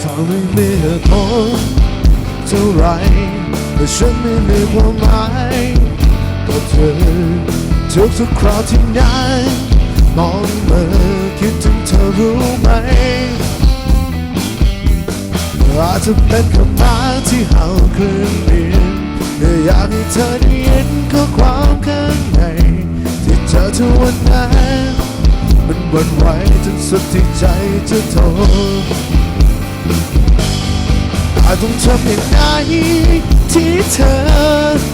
ฟังไม่มีเหตุผลเท่าไรแต่ฉันไม่มีความหมายก็เธอทุกทุกๆคราวที่นั้นมองมาคิดถึงเธอรู้ไหมอาจจะเป็นคำมาที่เห่าครื่องบินแต่อยากให้เธอได้ยินข้อความข้างในที่เจอทุกวันนั้นมันวันไหวจนสุดที่ใจจะทน อาจต้องทำอย่างไรที่เธอ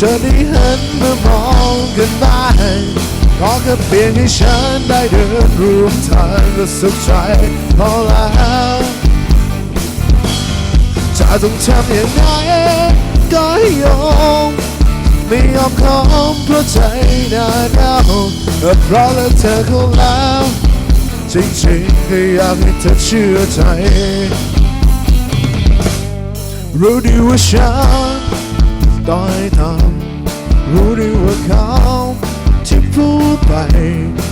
จะได้หันมามองกันบ้างก็แค่เพียงให้ฉันได้เดินรวมทางก็สุขใจพอแล้วจะต้องทำอย่างไรก็ยอมไม่ยอมคอมเพราะใจน่าหนาวเพราะเลิกเธอเขาแล้ว จริงๆก็อยากให้เธอเชื่อใจ รู้ดีว่าฉันต้อยทำรู้ดีว่าเขาที่พูดไป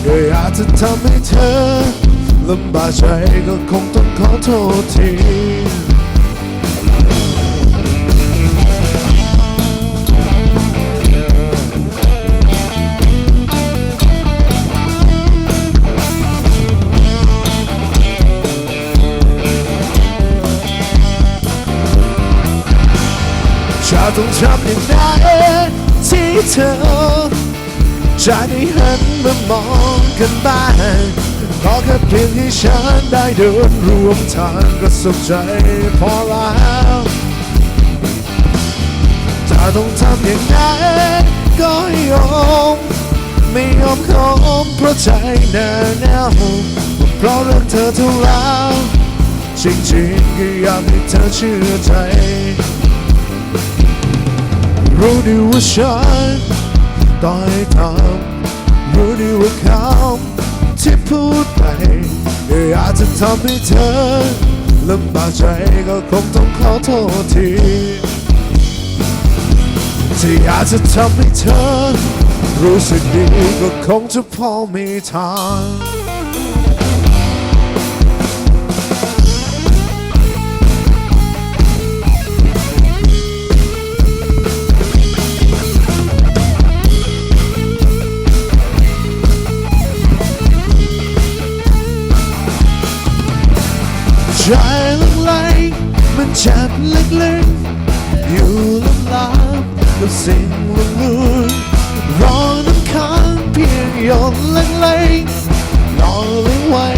ก็อาจจะทำให้เธอลำบากใจก็คงต้องขอโทษที ต้องทำอย่างไรที่เธอจะได้หันมามองกันบ้างขอแค่เพียงให้ฉันได้เดินร่วมทางก็สุขใจพอแล้วจะต้องทำอย่างไรก็ยอมไม่ยอมคอมเพราะใจแน่แน่วเพราะเรื่องเธอเท่าแล้วจริงๆก็อยากให้เธอเชื่อใจ รู้ดีว่าฉันต้อยทำรู้ดีว่าคำที่พูดไปอาจจะทำให้เธอลำบากใจก็คงต้องขอโทษทีที่อาจจะทำให้เธอรู้สึกดีก็คงจะพอมีทาง ใจลังไหลมันเจ็บลึกๆอยู่ลำลามกับสิ่งละมุนรอน้ำค้างเพียงหยดเล็กๆรอเลี้ยงไว้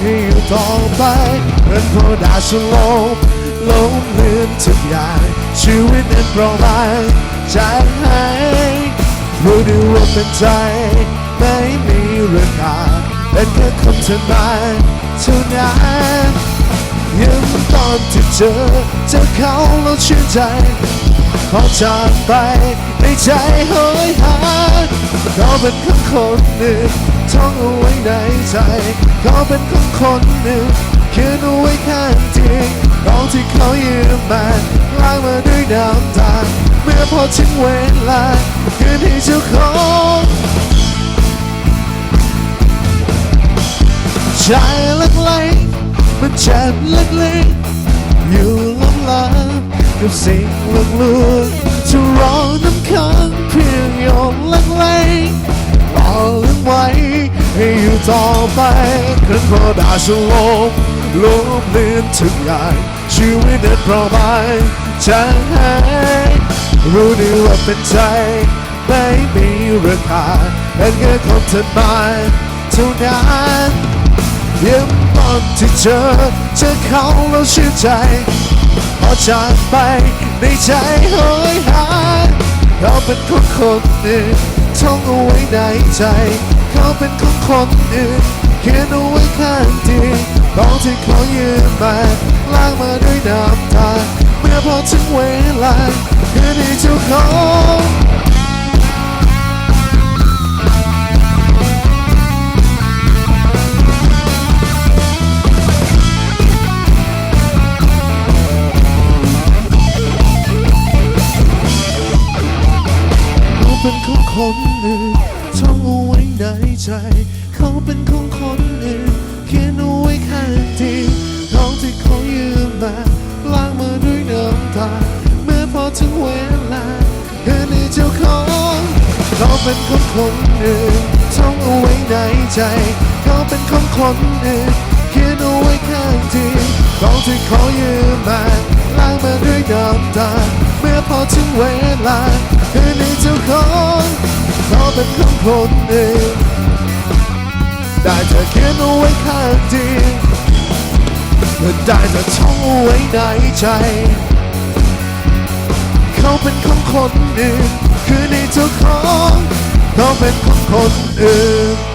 ให้อยู่ต่อไปเป็นพราะดาชลมลมเลือนทุกอย่างชีวิตนั้นเปล่าบางใจหายรู้ดีว่าเป็นใจ ไม่มีราคาเป็นแค่คนเท่านั้นเท่านั้น ยังตอนที่เจอเจอเขาแล้วชื่นใจ พอจากไปในใจเฮ้ยหาเขาเป็นคนคนหนึ่งท่องเอาไว้ในใจเขาเป็นคนคนหนึ่งเขียนเอาไว้ข้างเตียงตอนที่เขายืมมาล้างมาด้วยน้ำตาเมื่อพอถึงเวลาคืนให้เจ้าของใจ มันเจ็บเล็กๆอยู่ลำลางกับสิ่งลึกลึกจะรอน้ำค้างเพียงหยดเล็กๆรอลืมไว้ให้อยู่ต่อไปครั้นพอดาชลมลมเลือนทุกอย่างชีวิตนั้นเปล่าบางจะหายรู้ดีว่าเป็นใจไม่มีราคาเป็นแค่คนเธอมาเท่านั้นเพียง ตอนที่เจอเจอเขาแล้วชื่นใจ พอจากไปในใจเฮ้ยหายเขาเป็นคนคนหนึ่งท่องเอาไว้ในใจ เขาเป็นคนคนหนึ่งเขียนเอาไว้ข้างเตียงตอนที่เขายืมมาล้างมาด้วยน้ำตาเมื่อพอถึงเวลาคืนให้เจ้าของ คนอื่นท่องเอาไว้ในใจ เขาเป็นของคนอื่นเขียนเอาไว้ข้างที่ท้องที่เขายืมมาล้างมือด้วยน้ำตาเมื่อพอถึงเวลาเธอในเจ้าของเขาเป็นของคนอื่นท่องเอาไว้ในใจ เขาเป็นของคนอื่นเขียนเอาไว้ข้างที่ท้องที่เขายืมมาล้างมือด้วยน้ำตาเมื่อพอถึงเวลา เป็นของคนหนึ่งได้เธอเขียนเอาไว้ข้างที่ได้เธอท่องเอาไว้ในใจ เขาเป็นของคนหนึ่งคือในเจ้าของเขาเป็นของคนอื่น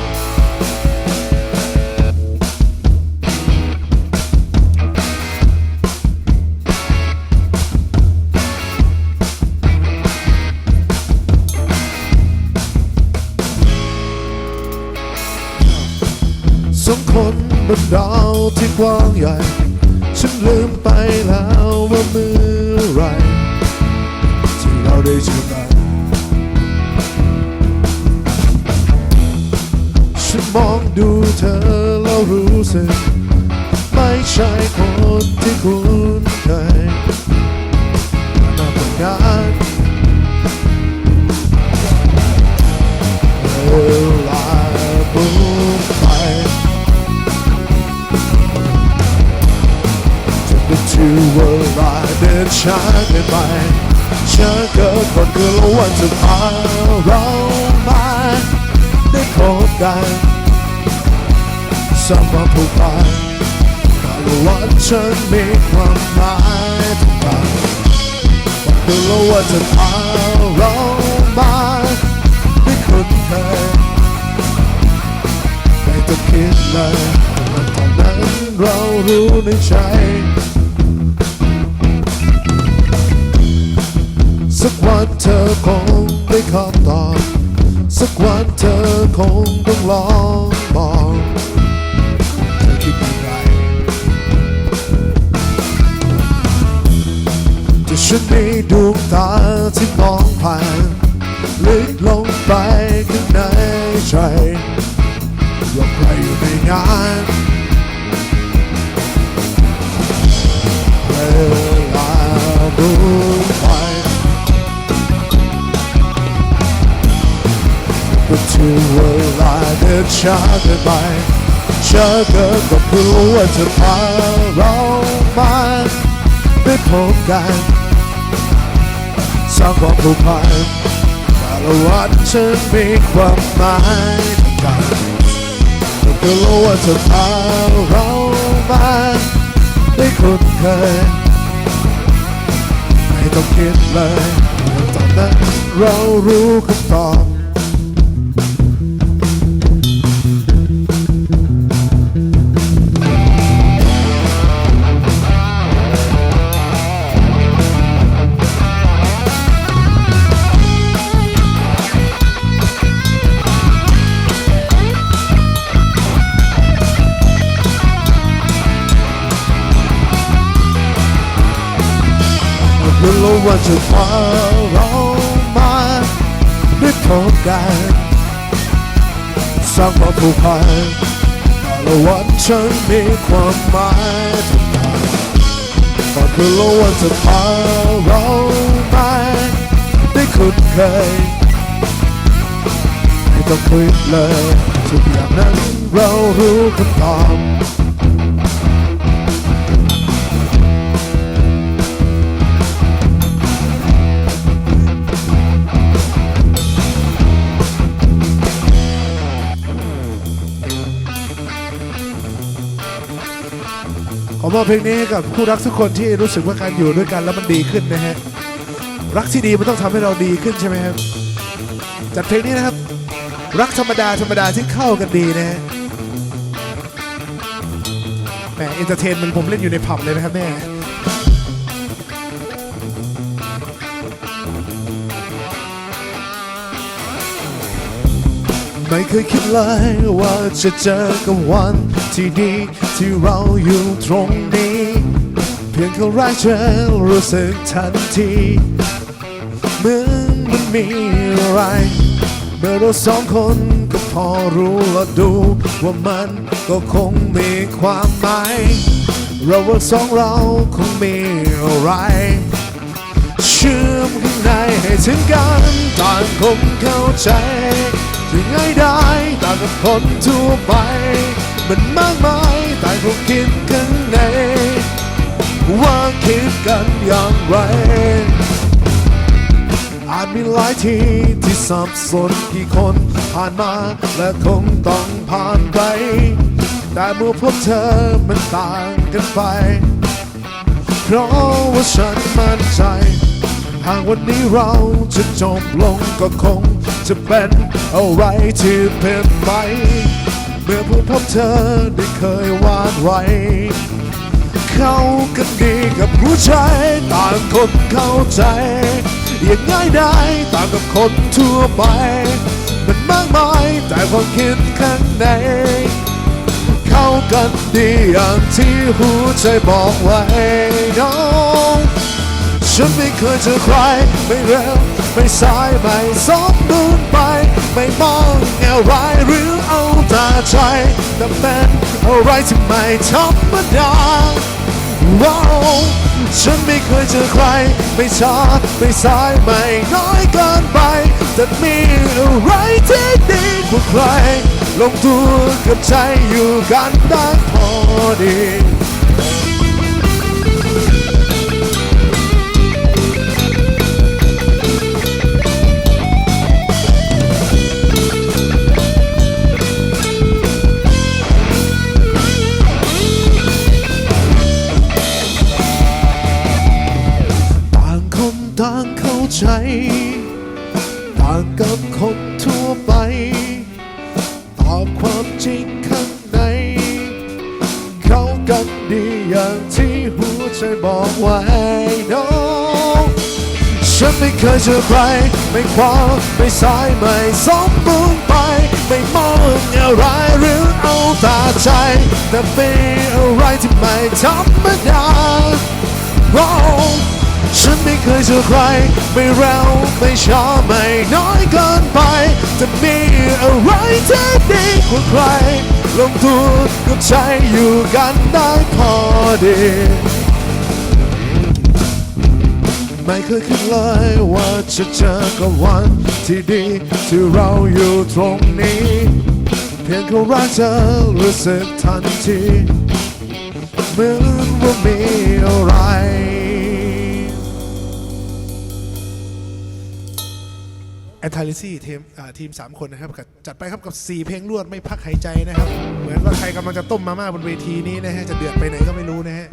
กว้างใหญ่ฉันลืมไปแล้วว่าเมื่อไรที่เราได้เจอกันฉันมองดูเธอแล้วรู้สึก ไม่ใช่คนที่คุ้นเคยมาทำงาน ถึงเวลาเดินช้าเกินไปช้าเกินก่อนเกินแล้ววันจะพาเรามาได้พบกันสร้างความผูกพันแต่ละวันฉันมีความหมายวันก่อโลวันจะพาเรามาได้คุ้นเคยไม่ต้องคิดเลยมันตอนนั้นเรารู้ในใจ สักวันเธอคงได้คำตอบสักวันเธอคงต้องลองบอกเธอคิดยังไงจะฉันมีดวงตาที่มองผ่านลึกลงไปข้างในใจว่าใครอยู่ในงาน ก็ถึงเวลาเดินช้าเกินไปช้าเกินก็เพื่อว่าจะพาเรามาได้พบกันสร้างความผูกพันแต่ละวันฉันมีความหมายกันก็รู้ว่าจะพาเรามาได้คุ้นเคยไม่ต้องคิดเลยตอนนั้นเรารู้คำตอบ ว่าจะพาเรามาได้พบกันสร้างความผูกพันแต่ละวันฉันมีความหมายทุกอย่าก็คือรู้ว่าจะพาเรามาได้คุ้นเคยไม่ต้องคิดเลยทุกอย่างนั้นเรารู้คำตอบ ขอมอบเพลงนี้กับคู่รักทุกคนที่รู้สึกว่าการอยู่ด้วยกันแล้วมันดีขึ้นนะฮะ รักที่ดีมันต้องทำให้เราดีขึ้นใช่ไหมครับ จัดเพลงนี้นะครับ รักธรรมดาธรรมดาที่เข้ากันดีนะฮะแหมเอนเตอร์เทนมันผมเล่นอยู่ในผับเลยนะครับแม่ไม่เคยคิดเลยว่าจะเจอกับวัน ที่ดีที่เราอยู่ตรงนี้ เพียงแค่รักเธอรู้สึกทันทีเหมือนมันมีอะไร เมื่อเราสองคนก็พอรู้และดู ว่ามันก็คงมีความหมายเราว่าสองเราคงมีอะไรฉชื่อมข้างในให้ถึงกันต่างคงเข้าใจถึงง่ายได้ต่างกับคนทั่วไป มันมากมายต่างคงคิดข้างในว่าคิดกันอย่างไร อาจมีหลายทีที่สับสนกี่คนผ่านมาและคงต้องผ่านไป แต่เมื่อพบเธอมันต่างกันไป เพราะว่าฉันมั่นใจหากวันนี้เราจะจบลงก็คงจะเป็นอะไรที่เปลี่ยนไป มื่อผมพบเธอได้เคยวาดไว้ เข้ากันดีกับผู้ชายต่างคนเข้าใจอย่างง่ายได้ต่างกับคนทั่วไป มันมากมายแต่ความคิดข้างใน เข้ากันดีอย่างที่หัวใจบอกไว้ ฉันไม่เคยเจอใคร ไม่เร็ว ไม่สายไม่สมบูรณ์ไป ไม่มองอะไรหรือเอาตาใจแต่เป็นอะไรที่ไม่ธรรมดาว้าวฉันไม่เคยเจอใคร ไม่ช้าไม่สายไม่น้อยเกินไป แต่มีอะไรที่ดีกว่าใคร ลงตัวกับใจอยู่กันได้พอดี ใจต่างกับคนทั่วไป ตอบความจริงข้างใน เขากันดีอย่างที่หัวใจบอกไว้น้องฉันไม่เคยเจอใคร ไม่ขวาไม่ซ้ายไม่สมบูรณ์ไป ไม่มองอะไรหรือเอาตาใจ แต่เป็นอะไรที่ไม่ธรรมดา wrong ฉันไม่เคยเจอใคร ไม่เร็วไม่ช้าไม่น้อยเกินไป จะมีอะไรที่ดีกว่าใคร ลงตัวกับใจอยู่กันได้พอดี ไม่เคยคิดเลยว่าจะเจอกับวันที่ดีที่เราอยู่ตรงนี้ เพียงแค่รักเธอรู้สึกทันทีเหมือนว่ามีอะไร แอนทาลิซี่ทีมอ่าทีม 3 คนนะครับกับ จัดไปครับกับ 4 เพลงรวดไม่พักหายใจนะครับ เหมือนว่าใครกำลังจะต้มมาม่าบนเวทีนี้นะฮะ จะเดือดไปไหนก็ไม่รู้นะฮะ